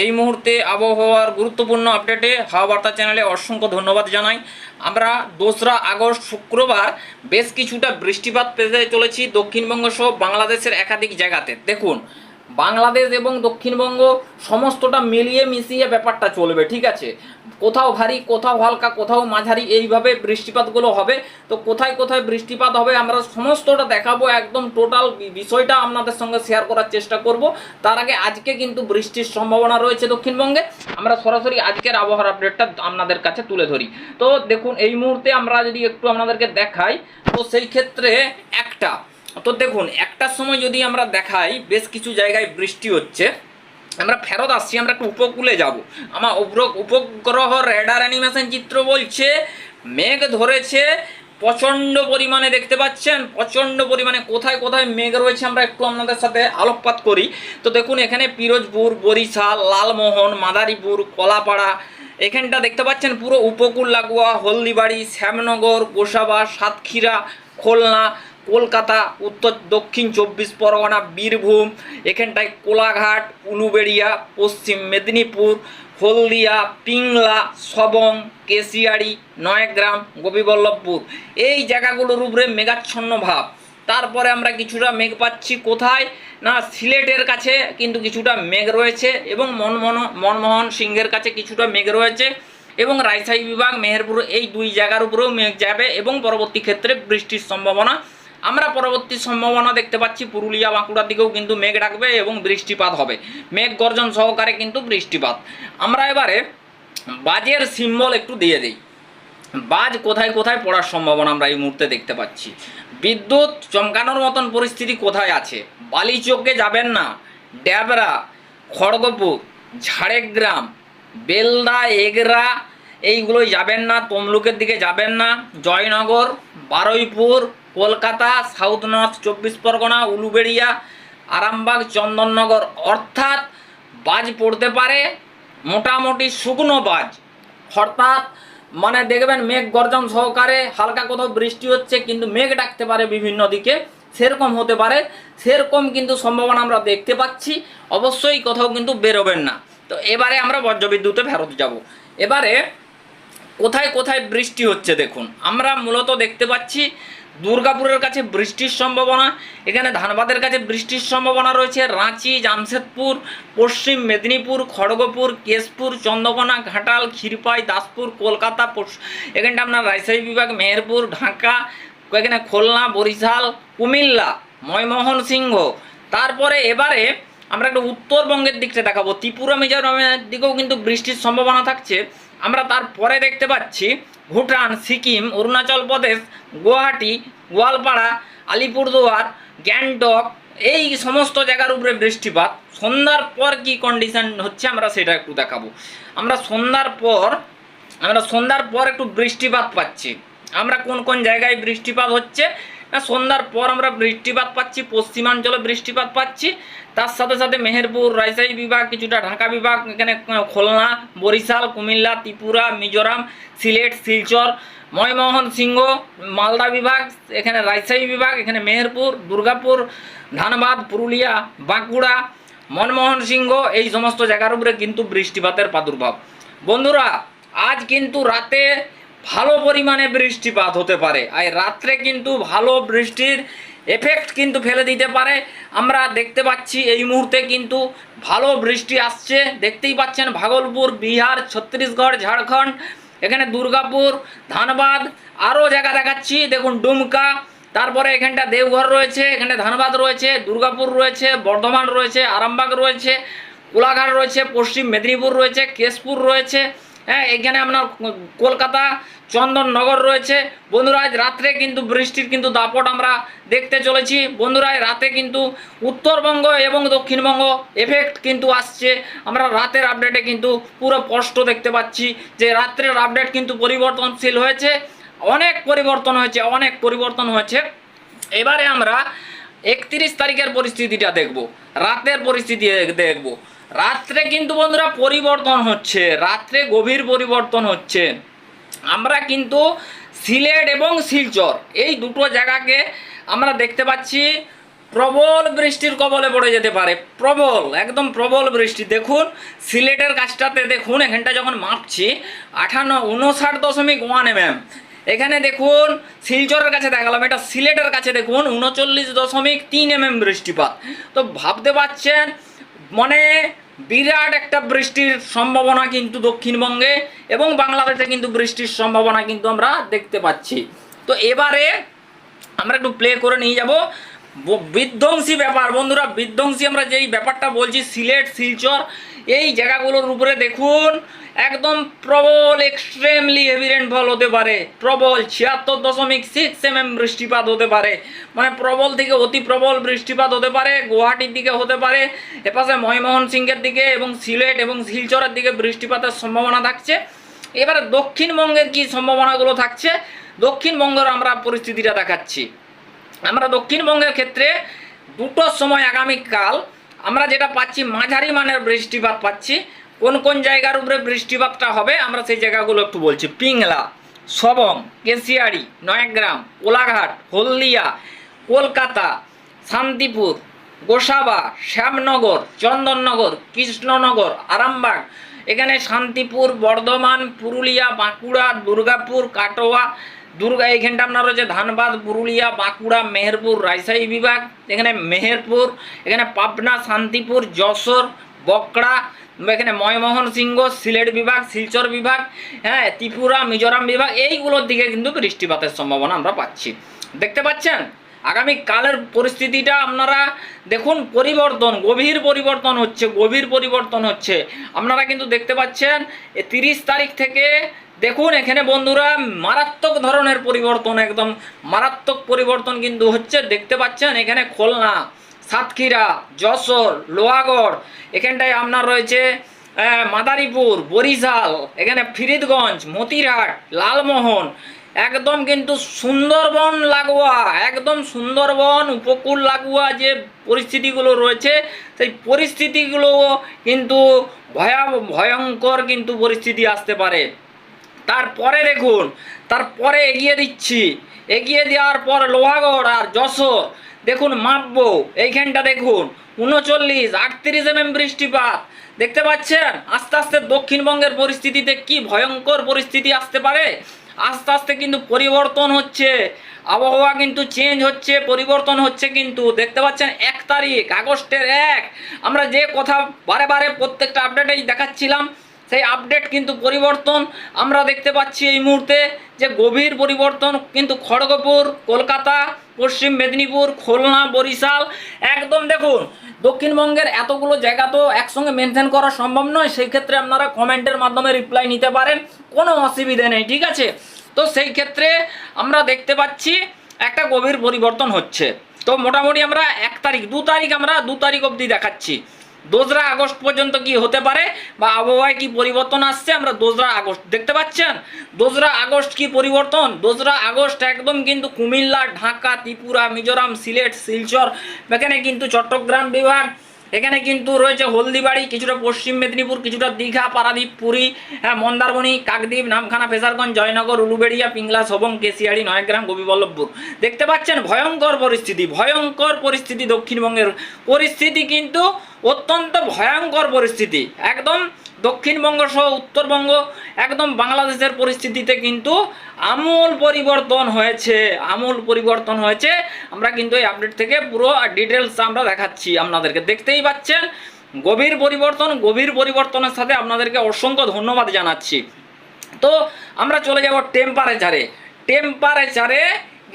এই মুহূর্তে আবহাওয়ার গুরুত্বপূর্ণ আপডেটে হাওয়া বার্তা চ্যানেলে অসংখ্য ধন্যবাদ জানাই। আমরা দোসরা আগস্ট শুক্রবার বেশ কিছুটা বৃষ্টিপাত পেতে চলেছি দক্ষিণবঙ্গ সহ বাংলাদেশের একাধিক জায়গাতে। দেখুন বাংলাদেশ এবং দক্ষিণবঙ্গ সমস্তটা মিলিয়ে মিশিয়ে ব্যাপারটা চলবে, ঠিক আছে? কোথাও ভারী, কোথাও হালকা, কোথাও মাঝারি, এইভাবে বৃষ্টিপাতগুলো হবে। তো কোথায় কোথায় বৃষ্টিপাত হবে আমরা সমস্তটা দেখাবো, একদম টোটাল বিষয়টা আপনাদের সঙ্গে শেয়ার করার চেষ্টা করব। তার আগে আজকে কিন্তু বৃষ্টির সম্ভাবনা রয়েছে দক্ষিণবঙ্গে। আমরা সরাসরি আজকের আবহাওয়ার আপডেটটা আপনাদের কাছে তুলে ধরি। তো দেখুন, এই মুহূর্তে আমরা যদি একটু আপনাদেরকে দেখাই, তো সেই ক্ষেত্রে একটা তো দেখুন একটার সময় যদি আমরা দেখাই, বেশ কিছু জায়গায় বৃষ্টি হচ্ছে। আমরা ফেরত আসছি, আমরা একটু উপকূলে যাব। আমার উপর- উপগ্রহ রেডার অ্যানিমেশন চিত্র বলছে, মেঘ ধরেছে, প্রচণ্ড পরিমাণে দেখতে পাচ্ছেন, প্রচণ্ড পরিমাণে। কোথায় কোথায় মেঘ রয়েছে আমরা একটু আপনাদের সাথে আলোকপাত করি। তো দেখুন, এখানে পিরোজপুর, বরিশাল, লালমোহন, মাদারীপুর, কলাপাড়া, এখানটা দেখতে পাচ্ছেন পুরো উপকূল লাগোয়া, হলদিবাড়ি, শ্যামনগর, গোসাবা, সাতক্ষীরা, খুলনা। কলকাতা, উত্তর, দক্ষিণ চব্বিশ পরগনা, বীরভূম, এখানটায় কোলাঘাট, উলুবেড়িয়া, পশ্চিম মেদিনীপুর, হলদিয়া, পিংলা, সবং, কেশিয়াড়ি, নয়গ্রাম, গোপীবল্লভপুর। এই জায়গাগুলোর উপরে মেঘাচ্ছন্ন ভাব। তারপরে আমরা কিছুটা মেঘ পাচ্ছি কোথায়? না, সিলেটের কাছে কিন্তু কিছুটা মেঘ রয়েছে এবং মনমোহন মনমোহন সিংহের কাছে কিছুটা মেঘ রয়েছে এবং রাজশাহী বিভাগ, মেহেরপুর এই দুই জায়গার উপরেও মেঘ যাবে এবং পরবর্তী ক্ষেত্রে বৃষ্টির সম্ভাবনা আমরা পরবর্তী সম্ভাবনা দেখতে পাচ্ছি, পুরুলিয়া, বাঁকুড়ার দিকেও কিন্তু মেঘ ডাকবে এবং বৃষ্টিপাত হবে। মেঘ গর্জন সহকারে কিন্তু বৃষ্টিপাত। আমরা এবারে বাজের সিম্বল একটু দিয়ে দিই। বাজ কোথায় কোথায় পড়ার সম্ভাবনা আমরা এই মুহূর্তে দেখতে পাচ্ছি। বিদ্যুৎ চমকানোর মতন পরিস্থিতি কোথায় আছে? বালিচোকে যাবেন না। ড্যাবরা, খড়গপুর, ঝাড়গ্রাম, বেলদা, এগরা, এইগুলোই যাবেন না। তমলুকের দিকে যাবেন না। জয়নগর, বারুইপুর কলকাতা, সাউথ নর্থ, চব্বিশ পরগনা, উলুবেড়িয়া, আরামবাগ, চন্দননগর, অর্থাৎ বাজ পড়তে পারে মোটামুটি শুকনো বাজ। অর্থাৎ মানে দেখবেন মেঘ গর্জন সহকারে হালকা কোথাও বৃষ্টি হচ্ছে, কিন্তু মেঘ ডাকতে পারে বিভিন্ন দিকে। সেরকম হতে পারে, সেরকম কিন্তু সম্ভাবনা আমরা দেখতে পাচ্ছি। অবশ্যই কোথাও কিন্তু বেরোবেন না। তো এবারে আমরা বজ্রবিদ্যুতে ফেরত যাব। এবারে কোথায় কোথায় বৃষ্টি হচ্ছে দেখুন। আমরা মূলত দেখতে পাচ্ছি দুর্গাপুরের কাছে বৃষ্টির সম্ভাবনা, এখানে ধানবাদের কাছে বৃষ্টির সম্ভাবনা রয়েছে। রাঁচি, জামশেদপুর, পশ্চিম মেদিনীপুর, খড়গপুর, কেশপুর, চন্দ্রকোনা, ঘাটাল, ক্ষীরপাই, দাসপুর, কলকাতা এখানটা আপনার রাজশাহী বিভাগ, মেহেরপুর, ঢাকা, এখানে খুলনা, বরিশাল, কুমিল্লা, ময়মোহন সিংহ। তারপরে এবারে আমরা একটু উত্তরবঙ্গের দিকটা দেখাবো। ত্রিপুরা, মিজোরামের দিকেও কিন্তু বৃষ্টির সম্ভাবনা থাকছে। আমরা তারপরে দেখতে পাচ্ছি ভুটান, সিকিম, অরুণাচল প্রদেশ, গুয়াহাটি, গোয়ালপাড়া, আলিপুরদুয়ার, গ্যাংটক, এই সমস্ত জায়গার উপরে বৃষ্টিপাত। সন্ধ্যার পর কি কন্ডিশন হচ্ছে আমরা সেটা একটু দেখাবো। আমরা সন্ধ্যার পর, আমরা সন্ধ্যার পর একটু বৃষ্টিপাত পাচ্ছি। আমরা কোন কোন জায়গায় বৃষ্টিপাত হচ্ছে? সন্ধ্যার পর আমরা বৃষ্টিপাত পাচ্ছি, পশ্চিমাঞ্চলে বৃষ্টিপাত পাচ্ছি। তার সাথে সাথে মেহেরপুর, রাজশাহী বিভাগ, কিছুটা ঢাকা বিভাগ, এখানে খুলনা, বরিশাল, কুমিল্লা, ত্রিপুরা, মিজোরাম, সিলেট, শিলচর ময়মোহন সিংহ মালদা বিভাগ, এখানে রাজশাহী বিভাগ, এখানে মেহেরপুর, দুর্গাপুর, ধানবাদ, পুরুলিয়া, বাঁকুড়া মনমোহন সিংহ এই সমস্ত জায়গার উপরে কিন্তু বৃষ্টিপাতের প্রাদুর্ভাব। বন্ধুরা, আজ কিন্তু রাতে ভালো পরিমাণে বৃষ্টিপাত হতে পারে। আর রাত্রে কিন্তু ভালো বৃষ্টির এফেক্ট কিন্তু ফেলে দিতে পারে। আমরা দেখতে পাচ্ছি এই মুহূর্তে কিন্তু ভালো বৃষ্টি আসছে। দেখতেই পাচ্ছেন ভাগলপুর, বিহার, ছত্তিশগড়, ঝাড়খণ্ড, এখানে দুর্গাপুর, ধানবাদ, আরও জায়গা দেখাচ্ছি। দেখুন ডুমকা, তারপরে এখানটা দেওঘর রয়েছে, এখানে ধানবাদ রয়েছে, দুর্গাপুর রয়েছে, বর্ধমান রয়েছে, আরামবাগ রয়েছে, কোলাঘাট রয়েছে, পশ্চিম মেদিনীপুর রয়েছে, কেশপুর রয়েছে হ্যাঁ এখানে আপনার কলকাতা চন্দননগর রয়েছে। বন্ধুরা, আজ রাত্রে কিন্তু বৃষ্টির কিন্তু দাপট আমরা দেখতে চলেছি। বন্ধুরা রাতে কিন্তু উত্তরবঙ্গ এবং দক্ষিণবঙ্গ এফেক্ট কিন্তু আসছে। আমরা রাতের আপডেটে কিন্তু পুরো স্পষ্ট দেখতে পাচ্ছি যে রাত্রের আপডেট কিন্তু পরিবর্তনশীল হয়েছে। অনেক পরিবর্তন হয়েছে, অনেক পরিবর্তন হয়েছে। এবারে আমরা একত্রিশ তারিখের পরিস্থিতিটা দেখব। রাতের পরিস্থিতি দেখব। রাত্রে কিন্তু বন্ধুরা পরিবর্তন হচ্ছে, রাত্রে গভীর পরিবর্তন হচ্ছে। আমরা কিন্তু সিলেট এবং শিলচর, এই দুটো জায়গাকে আমরা দেখতে পাচ্ছি, প্রবল বৃষ্টির কবলে পড়ে যেতে পারে, প্রবল, একদম প্রবল বৃষ্টি। দেখুন, সিলেটের কাজটাতে দেখুন, এখানটা যখন মাপছি, আঠান্ন, উনষাট দশমিক ওয়ান এম এখানে দেখুন, শিলচরের কাছে দেখালাম, এটা সিলেটের কাছে দেখুন, উনচল্লিশ দশমিক তিন এম বৃষ্টিপাত। তো ভাবতে পারছেন মানে বিরাট একটা বৃষ্টির সম্ভাবনা কিন্তু দক্ষিণবঙ্গে এবং বাংলাদেশে কিন্তু বৃষ্টির সম্ভাবনা কিন্তু আমরা দেখতে পাচ্ছি। তো এবারে আমরা একটু প্লে করে নিয়ে যাব। বিধ্বংসী ব্যাপার বন্ধুরা, বিধ্বংসী আমরা যেই ব্যাপারটা বলছি, সিলেট, শিলচর, এই জায়গাগুলোর উপরে দেখুন। একদম প্রবল এক্সট্রিমলি হেভি রেনফল হতে পারে, প্রবল ছিয়াত্তর দশমিক সিক্স এম এম বৃষ্টিপাত হতে পারে মানে প্রবল থেকে অতি প্রবল বৃষ্টিপাত হতে পারে, গুয়াহাটির দিকে হতে পারে, এপাশে ময়মোহন সিংহের দিকে এবং সিলেট এবং শিলচরের দিকে বৃষ্টিপাতের সম্ভাবনা থাকছে। এবারে দক্ষিণবঙ্গের কি সম্ভাবনাগুলো থাকছে? দক্ষিণবঙ্গের আমরা পরিস্থিতিটা দেখাচ্ছি। আমরা দক্ষিণবঙ্গের ক্ষেত্রে দুটোর সময় আগামীকাল আমরা যেটা পাচ্ছি, মাঝারি মানের বৃষ্টিপাত পাচ্ছি। কোন কোন জায়গার উপরে বৃষ্টিপাতটা হবে, আমরা সেই জায়গাগুলো একটু বলছি। পিংলা, সবং, কেশিয়ারি, নয়াগ্রাম, কোলাঘাট, হলদিয়া, কলকাতা, শান্তিপুর, গোসাবা, শ্যামনগর, চন্দননগর, কৃষ্ণনগর, আরামবাগ। এখানে শান্তিপুর, বর্ধমান, পুরুলিয়া, বাঁকুড়া, দুর্গাপুর, কাটোয়া, দুর্গা, এইখানটা আপনার রয়েছে ধানবাদ, পুরুলিয়া, বাঁকুড়া, মেহেরপুর, রাজশাহী বিভাগ, এখানে মেহেরপুর, এখানে পাবনা, শান্তিপুর, যশোর বকড়া এখানে ময়মোহন সিংহ, সিলেট বিভাগ, শিলচর বিভাগ হ্যাঁ ত্রিপুরা, মিজোরাম বিভাগ, এইগুলোর দিকে কিন্তু বৃষ্টিপাতের সম্ভাবনা আমরা পাচ্ছি। দেখতে পাচ্ছেন? আগামী কালের পরিস্থিতিটা আপনারা দেখুন, পরিবর্তন, গভীর পরিবর্তন হচ্ছে, গভীর পরিবর্তন হচ্ছে। আপনারা কিন্তু দেখতে পাচ্ছেন তিরিশ তারিখ থেকে দেখুন এখানে বন্ধুরা, মারাত্মক ধরনের পরিবর্তন, একদম মারাত্মক পরিবর্তন কিন্তু হচ্ছে। দেখতে পাচ্ছেন এখানে খুলনা সাতক্ষীরা, যশোর, লোহাগড়, এখানটায় আপনার রয়েছে মাদারীপুর, বরিশাল, এখানে ফিরিদগঞ্জ মতিরহাট, লালমোহন, একদম কিন্তু সুন্দরবন লাগোয়া, একদম সুন্দরবন উপকূল লাগোয়া যে পরিস্থিতিগুলো রয়েছে, সেই পরিস্থিতিগুলো কিন্তু ভয়াব ভয়ঙ্কর কিন্তু পরিস্থিতি আসতে পারে। তারপরে দেখুন, তারপরে এগিয়ে দিচ্ছি। এগিয়ে দেওয়ার পর লোহাগড় আর যশোর দেখুন, মাপবো। এইখানটা দেখুন, উনচল্লিশ, আটত্রিশ এম বৃষ্টিপাত। দেখতে পাচ্ছেন? আস্তে আস্তে দক্ষিণবঙ্গের পরিস্থিতিতে কি ভয়ঙ্কর পরিস্থিতি আসতে পারে? আস্তে আস্তে কিন্তু পরিবর্তন হচ্ছে। আবহাওয়া কিন্তু চেঞ্জ হচ্ছে, পরিবর্তন হচ্ছে কিন্তু। দেখতে পাচ্ছেন, এক তারিখ, আগস্টের এক। আমরা যে কথা বারে বারে প্রত্যেকটা আপডেটেই দেখাচ্ছিলাম সেই আপডেট কিন্তু পরিবর্তন আমরা দেখতে পাচ্ছি এই মুহূর্তে যে গভীর পরিবর্তন কিন্তু খড়গপুর, কলকাতা, পশ্চিম মেদিনীপুর, খুলনা, বরিশাল, একদম দেখুন, দক্ষিণবঙ্গের এতগুলো জায়গা তো একসঙ্গে মেনটেন করা সম্ভব নয়, সেই ক্ষেত্রে আপনারা কমেন্টের মাধ্যমে রিপ্লাই নিতে পারেন, কোনো অসুবিধে নেই, ঠিক আছে? তো সেই ক্ষেত্রে আমরা দেখতে পাচ্ছি একটা গভীর পরিবর্তন হচ্ছে। তো মোটামুটি আমরা এক তারিখ, দু তারিখ আমরা দু তারিখ অবধি দেখাচ্ছি। দোসরা আগস্ট পর্যন্ত কি হতে পারে বা আবহাওয়ায় কি পরিবর্তন আসছে? আমরা দোসরা আগস্ট, দেখতে পাচ্ছেন? দোসরা আগস্ট কি পরিবর্তন? দোসরা আগস্ট একদম কিন্তু কুমিল্লা, ঢাকা, ত্রিপুরা, মিজোরাম, সিলেট, শিলচর, এখানে কিন্তু চট্টগ্রাম বিভাগ, এখানে কিন্তু রয়েছে হলদিবাড়ি, কিছুটা পশ্চিম মেদিনীপুর, কিছুটা দীঘা পারাদ্বীপ পুরী হ্যাঁ মন্দারমণি, কাকদ্বীপ, নামখানা, ফেসারগঞ্জ, জয়নগর, উলুবেড়িয়া, পিংলা সবং কেশিয়াড়ি, নয়গ্রাম গোপীবল্লভপুর দেখতে পাচ্ছেন? ভয়ঙ্কর পরিস্থিতি ভয়ঙ্কর পরিস্থিতি দক্ষিণবঙ্গের। পরিস্থিতি কিন্তু অত্যন্ত ভয়ঙ্কর পরিস্থিতি। একদম দক্ষিণবঙ্গ সহ উত্তরবঙ্গ, একদম বাংলাদেশের পরিস্থিতিতে কিন্তু আমূল পরিবর্তন হয়েছে, আমূল পরিবর্তন হয়েছে। আমরা কিন্তু এই আপডেট থেকে পুরো ডিটেলস আমরা দেখাচ্ছি আপনাদেরকে। দেখতেই পাচ্ছেন, গভীর পরিবর্তন, গভীর পরিবর্তনের সাথে আপনাদেরকে অসংখ্য ধন্যবাদ জানাচ্ছি। তো আমরা চলে যাব টেম্পারেচারে টেম্পারেচারে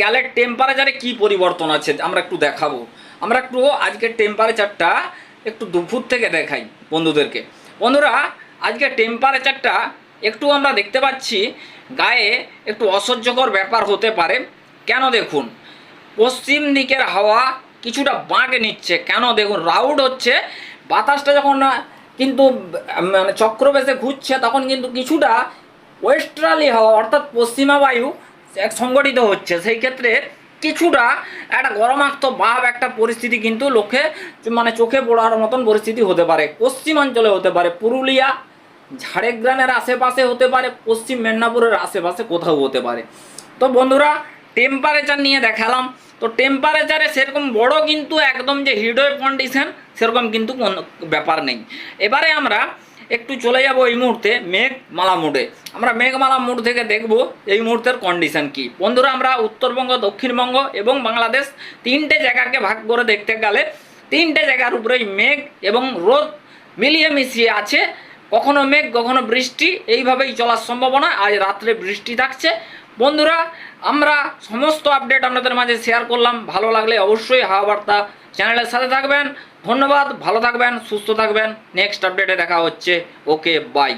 গেলে টেম্পারেচারে কি পরিবর্তন আছে? আমরা একটু দেখাবো। আমরা একটু আজকে টেম্পারেচারটা একটু দুপুর থেকে দেখাই বন্ধুদেরকে। বন্ধুরা আজকে টেম্পারেচারটা একটু আমরা দেখতে পাচ্ছি, গায়ে একটু অসহ্যকর ব্যাপার হতে পারে। কেন দেখুন? পশ্চিম দিকের হাওয়া কিছুটা বাঁক নিচ্ছে। কেন দেখুন? রাউড হচ্ছে। বাতাসটা যখন কিন্তু মানে চক্রবেশে ঘুরছে, তখন কিন্তু কিছুটা ওয়েস্ট্রালি হাওয়া, অর্থাৎ পশ্চিমা বায়ু সংগঠিত হচ্ছে। সেই ক্ষেত্রে কিছুটা একটা গরমাক্ত ভাব, একটা পরিস্থিতি কিন্তু লোকে মানে চোখে পড়ার মতন পরিস্থিতি হতে পারে। পশ্চিমাঞ্চলে হতে পারে, পুরুলিয়া, ঝাড়গ্রামের আশেপাশে হতে পারে, পশ্চিম মেদিনীপুরের আশেপাশে কোথাও হতে পারে। তো বন্ধুরা টেম্পারেচার নিয়ে দেখালাম। তো টেম্পারেচারে সেরকম বড় কিন্তু একদম যে হিডওয়েভ কন্ডিশন সেরকম কিন্তু কোনো ব্যাপার নেই। এবারে আমরা একটু চলে যাব এই মুহূর্তে মেঘমালা মোডে। আমরা মেঘমালা মোড থেকে দেখব এই মুহূর্তের কন্ডিশন কি। বন্ধুরা, আমরা উত্তরবঙ্গ, দক্ষিণবঙ্গ এবং বাংলাদেশ তিনটে জায়গাকে ভাগ করে দেখতে গেলে তিনটে জায়গার উপরেই মেঘ এবং রোদ মিলিয়ে মিশিয়ে আছে। কখনো মেঘ, কখনো বৃষ্টি, এইভাবেই চলার সম্ভাবনা। আজ রাত্রে বৃষ্টি থাকছে। বন্ধুরা, আমরা সমস্ত আপডেট আপনাদের মাঝে শেয়ার করলাম। ভালো লাগলে অবশ্যই হাওয়া বার্তা চ্যানেলের সাথে থাকবেন। ধন্যবাদ ভালো থাকবেন সুস্থ থাকবেন। নেক্সট আপডেটে দেখা হচ্ছে। Okay bye